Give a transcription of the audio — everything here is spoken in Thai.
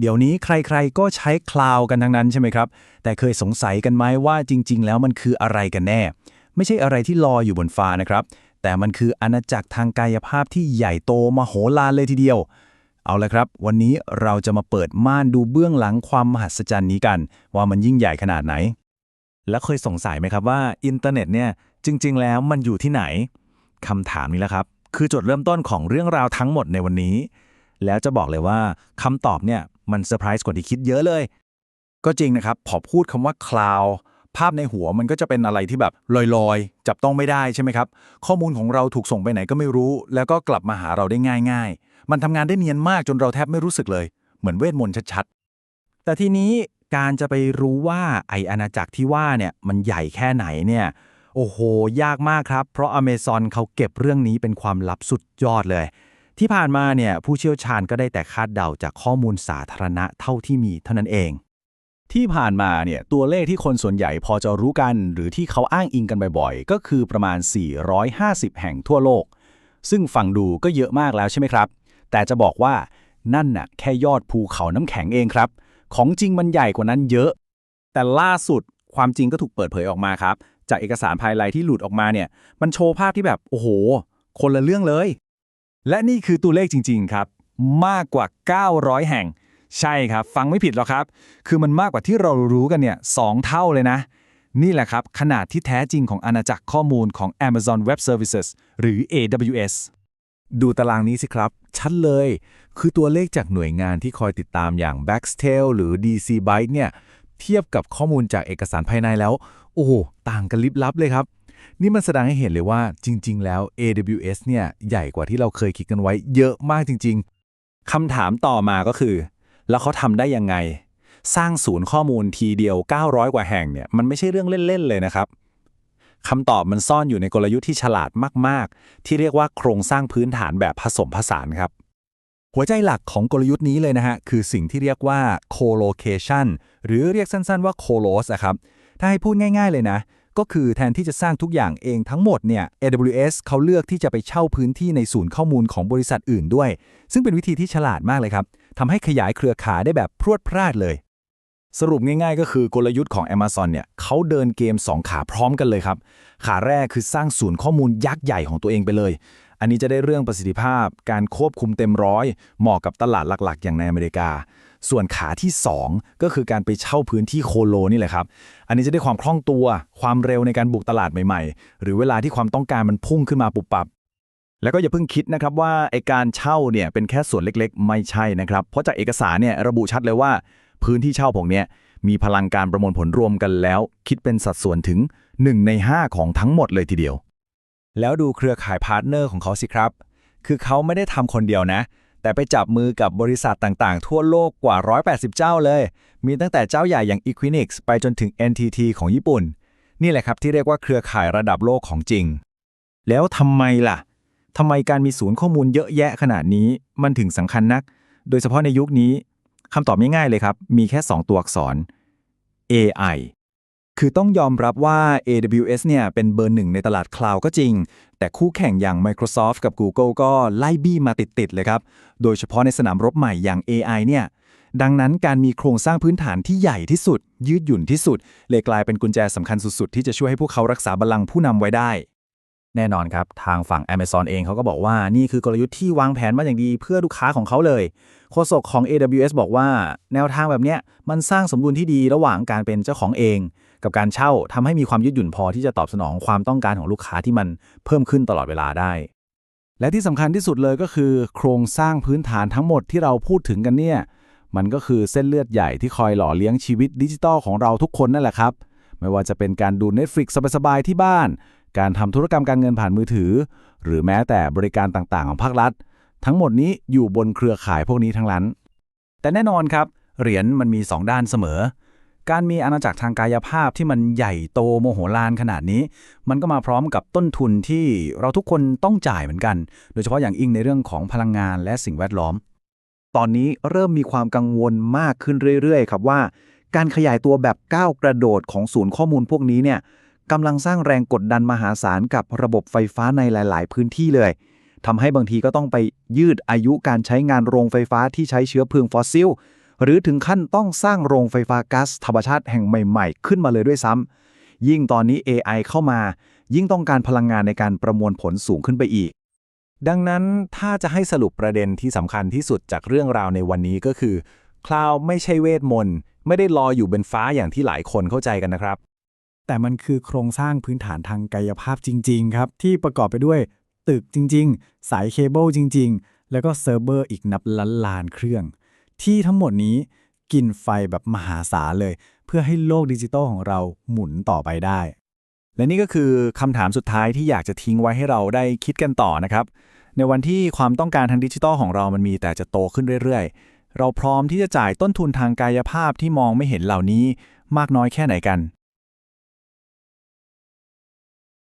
เดี๋ยวนี้ใครๆก็ใช้คลาวด์กันทั้งนั้นใช่ไหมครับ แต่เคยสงสัยกันไหมว่าจริง ๆ แล้วมันคืออะไรกันแน่ ไม่ใช่อะไรที่ลอยอยู่บนฟ้านะครับ แต่มันคืออาณาจักรทางกายภาพที่ใหญ่โตมโหฬารเลยทีเดียว เอาละครับ วันนี้เราจะมาเปิดม่านดูเบื้องหลังความมหัศจรรย์นี้กัน ว่ามันยิ่งใหญ่ขนาดไหน แล้วเคยสงสัยไหมครับว่าอินเทอร์เน็ตเนี่ยจริง ๆ แล้วมันอยู่ที่ไหนคำถามนี้แหละครับ คือจุดเริ่มต้นของเรื่องราวทั้งหมดในวันนี้ แล้วจะบอกเลยว่าคำตอบเนี่ย มันเซอร์ไพรส์กว่าที่คิดเยอะเลย ก็จริงนะครับ พอพูดคำว่าคลาวภาพในหัวมันก็จะเป็นอะไรที่แบบลอยๆ จับต้องไม่ได้ใช่ไหมครับ ข้อมูลของเราถูกส่งไปไหนก็ไม่รู้ แล้วก็กลับมาหาเราได้ง่าย ๆ มันทำงานได้เนียนมากจนเราแทบไม่รู้สึกเลย เหมือนเวทมนต์ชัดๆ แต่ทีนี้การจะไปรู้ว่าไออาณาจักรที่ว่าเนี่ยมันใหญ่แค่ไหนเนี่ยโอ้โห ยากมากครับ เพราะอเมซอนเขาเก็บเรื่องนี้เป็นความลับสุดยอดเลย ที่ผ่านมาเนี่ยผู้เชี่ยวชาญก็ได้แต่คาดเดาจากข้อมูลสาธารณะเท่าที่มีเท่านั้นเอง ที่ผ่านมาเนี่ยตัวเลขที่คนส่วนใหญ่พอจะรู้กัน หรือที่เขาอ้างอิงกันบ่อยๆ ก็คือประมาณ 450 แห่งทั่วโลก ซึ่งฟังดูก็เยอะมากแล้วใช่ไหมครับ แต่จะบอกว่านั่นน่ะแค่ยอดภูเขาน้ำแข็งเองครับ ของจริงมันใหญ่กว่านั้นเยอะ แต่ล่าสุดความจริงก็ถูกเปิดเผยออกมาครับ จากเอกสารภายไลที่หลุดออกมาเนี่ย มันโชว์ภาพที่แบบ โอ้โห คนละเรื่องเลย และนี่คือตัวเลขจริง ๆ ครับ มากกว่า 900 แห่ง ใช่ครับ ฟังไม่ผิดหรอกครับ คือมันมากกว่าที่เรารู้กันเนี่ยสองเท่าเลยนะ นี่แหละครับ ขนาดที่แท้จริงของอาณาจักรข้อมูลของ Amazon Web Services หรือ AWS ดูตารางนี้สิครับ ชัดเลย คือตัวเลขจากหน่วยงานที่คอยติดตามอย่าง Baxtel หรือ DC Byte เนี่ย เทียบกับข้อมูลจากเอกสารภายในแล้ว โอ้โหต่างกันลิบลับเลยครับ นี่มันแสดงให้เห็นเลยว่าจริง ๆ แล้ว AWS เนี่ยใหญ่กว่าที่เราเคยคิดกันไว้เยอะมากจริง ๆคำถามต่อมาก็คือ แล้วเขาทำได้ยังไง สร้างศูนย์ข้อมูลทีเดียว 900 กว่าแห่งเนี่ยมันไม่ใช่เรื่องเล่น ๆ เลยนะครับคำตอบมันซ่อนอยู่ในกลยุทธ์ที่ฉลาดมาก ๆ ที่เรียกว่าโครงสร้างพื้นฐานแบบผสมผสานครับ หัวใจหลักของกลยุทธ์นี้เลยนะฮะ คือสิ่งที่เรียกว่า co-location หรือเรียกสั้น ๆ ว่า colos อะครับ ถ้าให้พูดง่าย ๆ เลยนะ ก็คือแทนที่จะสร้างทุกอย่างเองทั้งหมดเนี่ย AWS เขาเลือกที่จะไปเช่าพื้นที่ในศูนย์ข้อมูลของบริษัทอื่นด้วย ซึ่งเป็นวิธีที่ฉลาดมากเลยครับทำให้ขยายเครือข่ายได้แบบพรวดพราดเลย สรุปง่ายๆ ก็คือกลยุทธ์ของ Amazon เนี่ยเขาเดินเกม 2 ขาพร้อมกันเลยครับ ขาแรกคือสร้างศูนย์ข้อมูลยักษ์ใหญ่ของตัวเองไปเลย อันนี้จะได้เรื่องประสิทธิภาพ การควบคุมเต็มร้อยเหมาะกับตลาดหลักๆ อย่างในอเมริกา ส่วนขาที่ 2 ก็คือการไปเช่าพื้นที่โคโลนี่แหละครับ อันนี้จะได้ความคล่องตัว ความเร็วในการบุกตลาดใหม่ๆ หรือเวลาที่ความต้องการมันพุ่งขึ้นมาปุบปับ แล้วก็อย่าเพิ่งคิดนะครับว่าไอการเช่าเนี่ยเป็นแค่ส่วนเล็กๆ ไม่ใช่นะครับ เพราะจากเอกสารเนี่ยระบุชัดเลยว่า พื้นที่เช่าพวกเนี้ยมีพลังการประมวลผลรวมกันแล้ว คิดเป็นสัดส่วนถึง 1 ใน 5 ของทั้งหมดเลยทีเดียว แล้วดูเครือข่ายพาร์ทเนอร์ของเขาสิครับ คือเขาไม่ได้ทำคนเดียวนะ แต่ไปจับมือกับบริษัทต่างๆ ทั่วโลกกว่า 180 เจ้าเลย มีตั้งแต่เจ้าใหญ่อย่าง Equinix ไปจนถึง NTT ของญี่ปุ่น นี่แหละครับที่เรียกว่าเครือข่ายระดับโลกของจริง แล้วทำไมล่ะทำไมการมีศูนย์ข้อมูลเยอะแยะขนาดนี้มันถึงสำคัญนัก โดยเฉพาะในยุคนี้คำตอบง่ายๆเลยครับ มีแค่ 2 ตัวอักษร AI คือต้องยอมรับว่า AWS เนี่ยเป็นเบอร์หนึ่งในตลาดคลาวด์ก็จริง แต่คู่แข่งอย่าง Microsoft กับ Google ก็ไล่บี้มาติด ๆ เลยครับ โดยเฉพาะในสนามรบใหม่อย่าง AI เนี่ยดังนั้นการมีโครงสร้างพื้นฐานที่ใหญ่ที่สุด ยืดหยุ่นที่สุด เลยกลายเป็นกุญแจสำคัญสุด ๆ ที่จะช่วยให้พวกเขารักษาบัลลังก์ผู้นำไว้ได้ แน่นอนครับทางฝั่ง Amazon เองเขาก็บอกว่านี่คือกลยุทธ์ที่วางแผนมาอย่างดีเพื่อลูกค้าของเขาเลยโฆษกของ AWS บอกว่า แนวทางแบบเนี้ยมันสร้างสมดุลที่ดีระหว่างการเป็นเจ้าของเอง กับการเช่าทำให้มีความยืดหยุ่นพอที่จะตอบสนองความต้องการของลูกค้าที่มันเพิ่มขึ้นตลอดเวลาได้ และที่สำคัญที่สุดเลยก็คือ โครงสร้างพื้นฐานทั้งหมดที่เราพูดถึงกันเนี่ยมันก็คือเส้นเลือดใหญ่ที่คอยหล่อเลี้ยงชีวิตดิจิทัลของเราทุกคนนั่นแหละครับไม่ว่าจะเป็นการดู Netflix สบายๆที่บ้าน การทำธุรกรรมการเงินผ่านมือถือ หรือแม้แต่บริการต่างๆ ของภาครัฐ ทั้งหมดนี้อยู่บนเครือข่ายพวกนี้ทั้งนั้น แต่แน่นอนครับ เหรียญมันมี 2 ด้านเสมอ การมีอาณาจักรทางกายภาพที่มันใหญ่โตโมโหลานขนาดนี้ มันก็มาพร้อมกับต้นทุนที่เราทุกคนต้องจ่ายเหมือนกัน โดยเฉพาะอย่างยิ่งในเรื่องของพลังงานและสิ่งแวดล้อม ตอนนี้เริ่มมีความกังวลมากขึ้นเรื่อยๆ ครับว่า การขยายตัวแบบก้าวกระโดดของศูนย์ข้อมูลพวกนี้เนี่ย กำลังสร้างแรงกดดันมหาศาลกับระบบไฟฟ้าในหลาย ๆ พื้นที่เลยทำให้บางทีก็ต้องไปยืดอายุการใช้งานโรงไฟฟ้าที่ใช้เชื้อเพลิงฟอสซิล หรือถึงขั้นต้องสร้างโรงไฟฟ้าก๊าซธรรมชาติแห่งใหม่ ๆ ขึ้นมาเลยด้วยซ้ำยิ่งตอนนี้ AI เข้ามา ยิ่งต้องการพลังงานในการประมวลผลสูงขึ้นไปอีก ดังนั้นถ้าจะให้สรุปประเด็นที่สำคัญที่สุดจากเรื่องราวในวันนี้ก็คือ คลาวไม่ใช่เวทมนต์ไม่ได้ลอยอยู่บนฟ้าอย่างที่หลายคนเข้าใจกันนะครับ แต่มันคือโครงสร้างพื้นฐานทางกายภาพจริง ๆ ครับ ที่ประกอบไปด้วยตึกจริง ๆ สายเคเบิลจริง ๆ แล้วก็เซิร์ฟเวอร์อีกนับล้านล้านเครื่อง ที่ทั้งหมดนี้กินไฟแบบมหาศาลเลย เพื่อให้โลกดิจิตอลของเราหมุนต่อไปได้ และนี่ก็คือคำถามสุดท้ายที่อยากจะทิ้งไว้ให้เราได้คิดกันต่อนะครับ ในวันที่ความต้องการทางดิจิทัลของเรามันมีแต่จะโตขึ้นเรื่อยๆ เราพร้อมที่จะจ่ายต้นทุนทางกายภาพที่มองไม่เห็นเหล่านี้มากน้อยแค่ไหนกัน